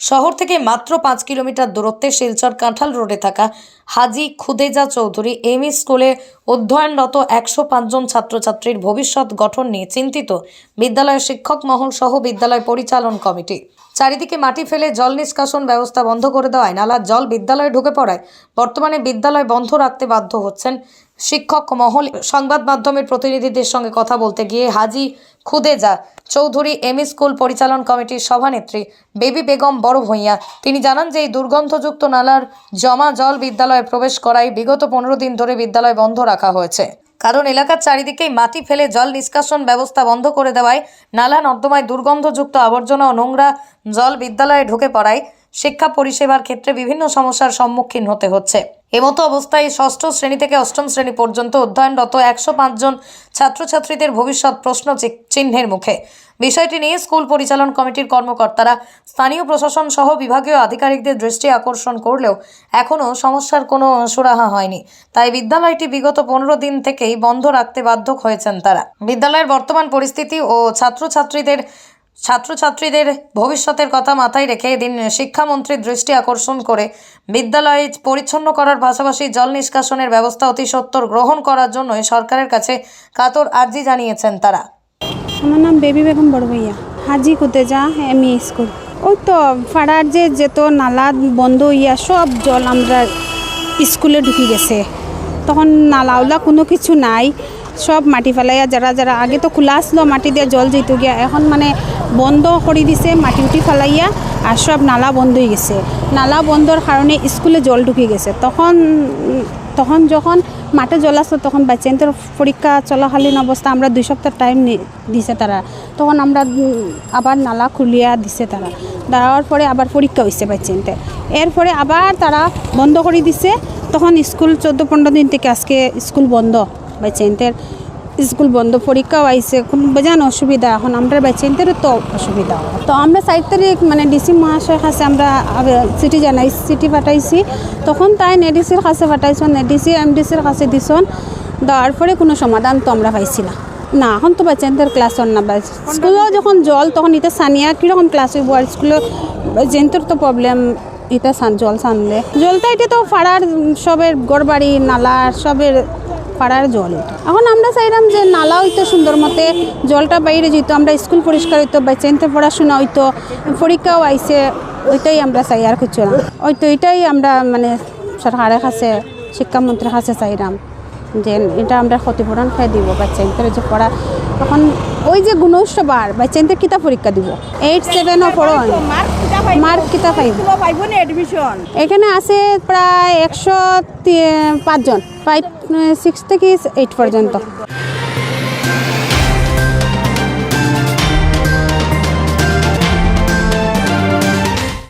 শহর থেকে মাত্র পাঁচ কিলোমিটার দূরত্বে শিলচর কাঁঠাল রোডে থাকা হাজি খুদেজা চৌধুরী এম স্কুলে অধ্যয়নরত একশো পাঁচজন ছাত্রছাত্রীর ভবিষ্যৎ গঠন নিয়ে চিন্তিত বিদ্যালয়ের শিক্ষক মহল সহ বিদ্যালয় পরিচালন কমিটি। চারিদিকে মাটি ফেলে জল নিষ্কাশন ব্যবস্থা বন্ধ করে দেওয়ায় নালার জল বিদ্যালয়ে ঢুকে পড়ায়। বর্তমানে বিদ্যালয় বন্ধ রাখতে বাধ্য হচ্ছেন শিক্ষক মহল। সংবাদ মাধ্যমের প্রতিনিধিদের সঙ্গে কথা বলতে গিয়ে হাজি খুদেজা চৌধুরী এম স্কুল পরিচালন কমিটির সভানেত্রী বেবি বেগম বড় ভূঁইয়া। তিনি জানান যে, এই দুর্গন্ধযুক্ত নালার জমা জল বিদ্যালয়ে প্রবেশ করায় বিগত পনেরো দিন ধরে বিদ্যালয় বন্ধ রাখা হয়েছে। কারণ এলাকার চারিদিকেই মাটি ফেলে জল নিষ্কাশন ব্যবস্থা বন্ধ করে দেওয়ায় নালা, নর্দমায় দুর্গন্ধযুক্ত আবর্জনা ও নোংরা জল বিদ্যালয়ে ঢুকে পড়ায় শিক্ষা পরিষেবার ক্ষেত্রে বিভিন্ন সমস্যার সম্মুখীন হতে হচ্ছে। এমতো অবস্থায় ষষ্ঠ শ্রেণি থেকে অষ্টম শ্রেণি পর্যন্ত অধ্যয়নরত একশো পাঁচজন ছাত্রছাত্রীদের ভবিষ্যৎ প্রশ্ন চিহ্নের মুখে। বিষয়টি নিয়ে স্কুল পরিচালন কমিটির কর্মকর্তারা স্থানীয় প্রশাসন সহ বিভাগীয় আধিকারিকদের দৃষ্টি আকর্ষণ করলেও এখনও সমস্যার কোনো সুরাহা হয়নি। তাই বিদ্যালয়টি বিগত পনেরো দিন থেকেই বন্ধ রাখতে বাধ্য হয়েছেন তারা। বিদ্যালয়ের বর্তমান পরিস্থিতি ও ছাত্রছাত্রীদের ছাত্রছাত্রীদের ভবিষ্যতের কথা মাথায় রেখে এদিন শিক্ষামন্ত্রীর দৃষ্টি আকর্ষণ করে বিদ্যালয়ে পরিচ্ছন্ন করার পাশাপাশি জল নিষ্কাশনের ব্যবস্থা অতি সত্বর গ্রহণ করার জন্য সরকারের কাছে কাতর আর্জি জানিয়েছেন তারা। আমার নাম বেবি বেগম বড় ভাইয়া। Haji Kuteja M E school. ওই তো পাড়ার যে যেত নালা বন্ধ হইয়া সব জল আমরা স্কুলে ঢুকে গেছে। তখন নালাওলা কোনো কিছু নাই। সব মাটি ফেলাইয়া যারা যারা আগে তো খোলা আসলো মাটি দিয়ে জল যেত গিয়া, এখন মানে বন্ধ করে দিছে, মাটি উঠি ফেলাইয়া আর সব নালা বন্ধ হয়ে গেছে। নালা বন্ধর কারণে স্কুলে জল ঢুকে গেছে। তখন তখন যখন মাঠে জল আসলো তখন বাচ্চাদের পরীক্ষা চলাকালীন অবস্থা আমরা দুই সপ্তাহ টাইম দিছে তারা। তখন আমরা, আবার নালা খুলিয়া দিছে তারা। দেওয়ার পরে আবার পরীক্ষা হয়েছে বাচ্চাদের এরপরে আবার তারা বন্ধ করে দিছে। তখন স্কুল চোদ্দ পনেরো দিন থেকে আজকে স্কুল বন্ধ। বাচ্চাদের স্কুল বন্ধ পরীক্ষাও আইসে কোনো বেজান অসুবিধা। এখন আমরা বাচ্চাদেরও তো অসুবিধা। তো আমরা সাইড তারিখ মানে ডিসি মহাশয়ের কাছে আমরা চিঠি জানাই চিঠি পাঠাইছি। তখন তাই নেডিসির কাছে পাঠাইছেন নেডিসি এমডিসির কাছে দিছন। দেওয়ার পরে কোনো সমাধান তো আমরা পাইছি না। না, এখন তো বাচ্চাদের ক্লাস হন না। স্কুলেও যখন জল, তখন এটা সানিয়া, কীরকম ক্লাস হইব? আর স্কুলে জেন্টর তো প্রবলেম এটা সান, জল সানলে। জলটা এটা তো ফাড়ার, সবের গড়বাড়ি নালার, সবের পাড়ার জল। এখন আমরা চাইলাম যে নালা হইতো সুন্দর মতে, জলটা বাইরে যেত আমরা স্কুল পরিষ্কার হইতো বা চেনতে পড়াশোনা হইতো, পরীক্ষাও আইসে ওইটাই আমরা চাই আর কিছু না হয়তো এটাই আমরা মানে সরকারের কাছে, শিক্ষামন্ত্রীর কাছে চাইলাম যে এটা আমরা ক্ষতিপূরণ খাই দিব বা চেনতে যে পড়া তখন ওই যে গুণোৎসবার বাচ্চাদের কিতা পরীক্ষা দিব। এইট সেভেন পড়ো মার্ক কিতা পাইব পাইব। না এডমিশন এখানে আছে প্রায় একশো পাঁচজন ফাইভ সিক্স থেকে এইট পর্যন্ত।